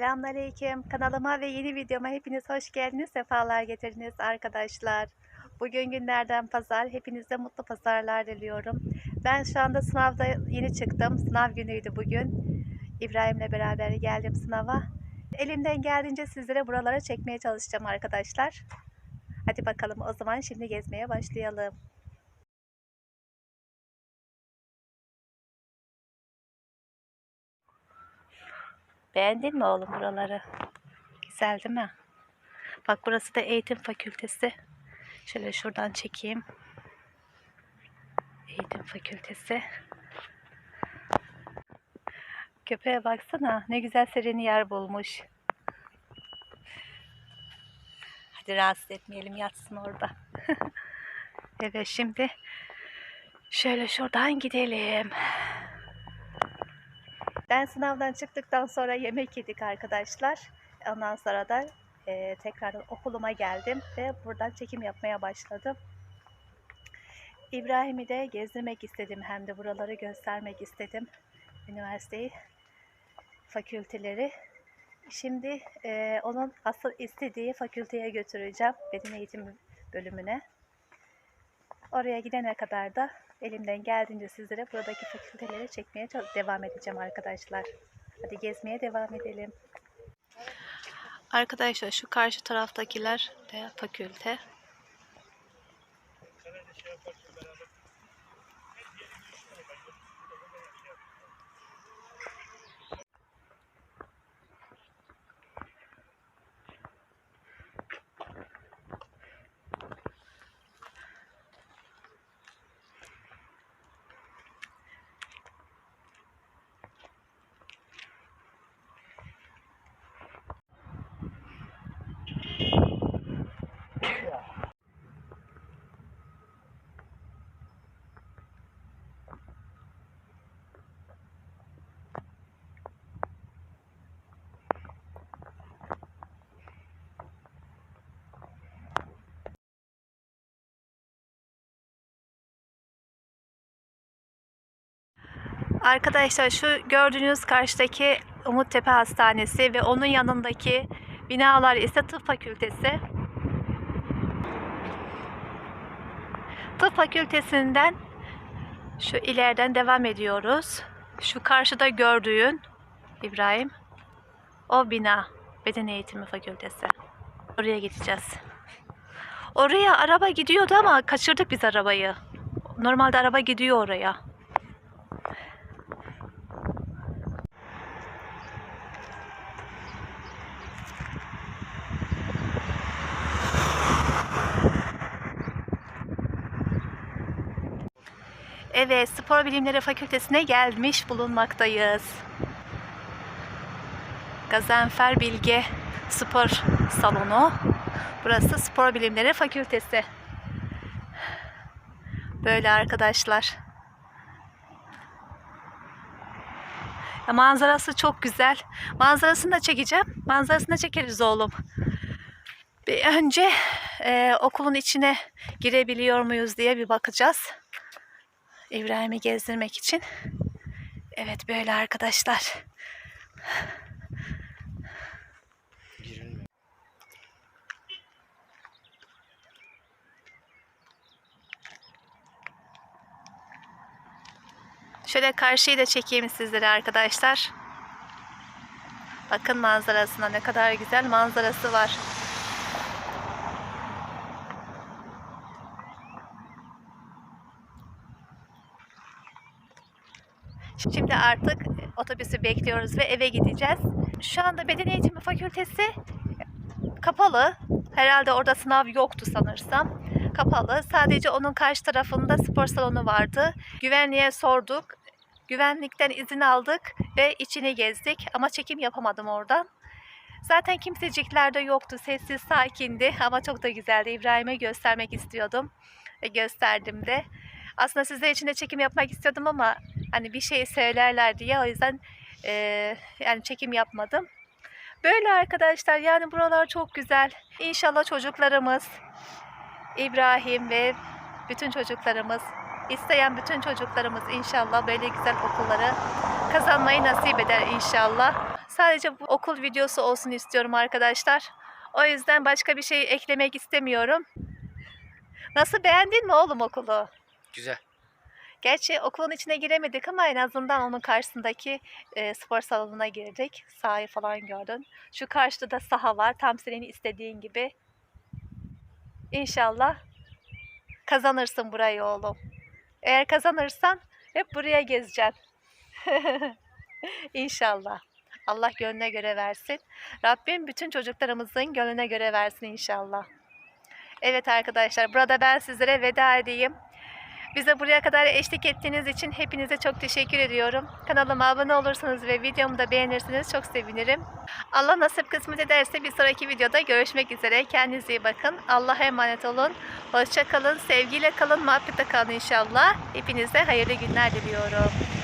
Selamünaleyküm. Kanalıma ve yeni videoma hepiniz hoş geldiniz. Sefalar getirdiniz arkadaşlar. Bugün günlerden pazar. Hepinize mutlu pazarlar diliyorum. Ben şu anda sınavda yeni çıktım. Sınav günüydü bugün. İbrahim'le beraber geldim sınava. Elimden geldiğince sizlere buralara çekmeye çalışacağım arkadaşlar. Hadi bakalım o zaman şimdi gezmeye başlayalım. Beğendin mi oğlum buraları? Güzel değil mi? Bak burası da eğitim fakültesi. Şöyle şuradan çekeyim. Eğitim fakültesi. Köpeğe baksana. Ne güzel serin yer bulmuş. Hadi rahatsız etmeyelim yatsın orada. evet şimdi şöyle şuradan gidelim. Ben sınavdan çıktıktan sonra yemek yedik arkadaşlar. Ondan sonra da e, tekrardan okuluma geldim ve buradan çekim yapmaya başladım. İbrahim'i de gezdirmek istedim hem de buraları göstermek istedim. Üniversiteyi, fakülteleri. Şimdi e, onun asıl istediği fakülteye götüreceğim. Beden eğitim bölümüne. Oraya gidene kadar da elimden geldiğince sizlere buradaki fakülteleri çekmeye devam edeceğim arkadaşlar. Hadi gezmeye devam edelim. Arkadaşlar şu karşı taraftakiler de fakülte. Arkadaşlar şu gördüğünüz karşıdaki Umuttepe Hastanesi ve onun yanındaki binalar ise tıp fakültesi. Tıp fakültesinden şu ileriden devam ediyoruz. Şu karşıda gördüğün İbrahim o bina beden eğitimi fakültesi. Oraya gideceğiz. Oraya araba gidiyordu ama kaçırdık biz arabayı. Normalde araba gidiyor oraya. Evet, Spor Bilimleri Fakültesine gelmiş bulunmaktayız. Gazanfer Bilge Spor Salonu. Burası Spor Bilimleri Fakültesi. Böyle arkadaşlar. Ya manzarası çok güzel. Manzarasını da çekeceğim. Manzarasını da çekeriz oğlum. Bir önce e, okulun içine girebiliyor muyuz diye bir bakacağız. İbrahim'i gezdirmek için. Evet böyle arkadaşlar. Şöyle karşıyı da çekeyim sizlere arkadaşlar. Bakın manzarasına ne kadar güzel manzarası var. Şimdi artık otobüsü bekliyoruz ve eve gideceğiz. Şu anda beden eğitimi fakültesi kapalı. Herhalde orada sınav yoktu sanırsam. Kapalı. Sadece onun karşı tarafında spor salonu vardı. Güvenliğe sorduk. Güvenlikten izin aldık ve içini gezdik ama çekim yapamadım oradan. Zaten kimsecikler de yoktu. Sessiz, sakindi ama çok da güzeldi. İbrahim'e göstermek istiyordum ve gösterdim de. Aslında sizler için de çekim yapmak istiyordum ama hani bir şey söylerler diye o yüzden eee, yani çekim yapmadım. Böyle arkadaşlar yani buralar çok güzel. İnşallah çocuklarımız İbrahim ve bütün çocuklarımız isteyen bütün çocuklarımız inşallah böyle güzel okulları kazanmayı nasip eder inşallah. Sadece bu okul videosu olsun istiyorum arkadaşlar. O yüzden başka bir şey eklemek istemiyorum. Nasıl beğendin mi oğlum okulu? Güzel. Gerçi okulun içine giremedik ama en azından onun karşısındaki e, spor salonuna girdik. Sahayı falan gördün. Şu karşıda da saha var. Tam senin istediğin gibi. İnşallah kazanırsın burayı oğlum. Eğer kazanırsan hep buraya gezeceksin. İnşallah. Allah gönlüne göre versin. Rabbim bütün çocuklarımızın gönlüne göre versin inşallah. Evet arkadaşlar burada ben sizlere veda edeyim. Bize buraya kadar eşlik ettiğiniz için hepinize çok teşekkür ediyorum. Kanalıma abone olursanız ve videomu da beğenirseniz çok sevinirim. Allah nasip kısmet ederse bir sonraki videoda görüşmek üzere. Kendinize iyi bakın. Allah'a emanet olun. Hoşça kalın. Sevgiyle kalın. Muhabbetle kalın inşallah. Hepinize hayırlı günler diliyorum.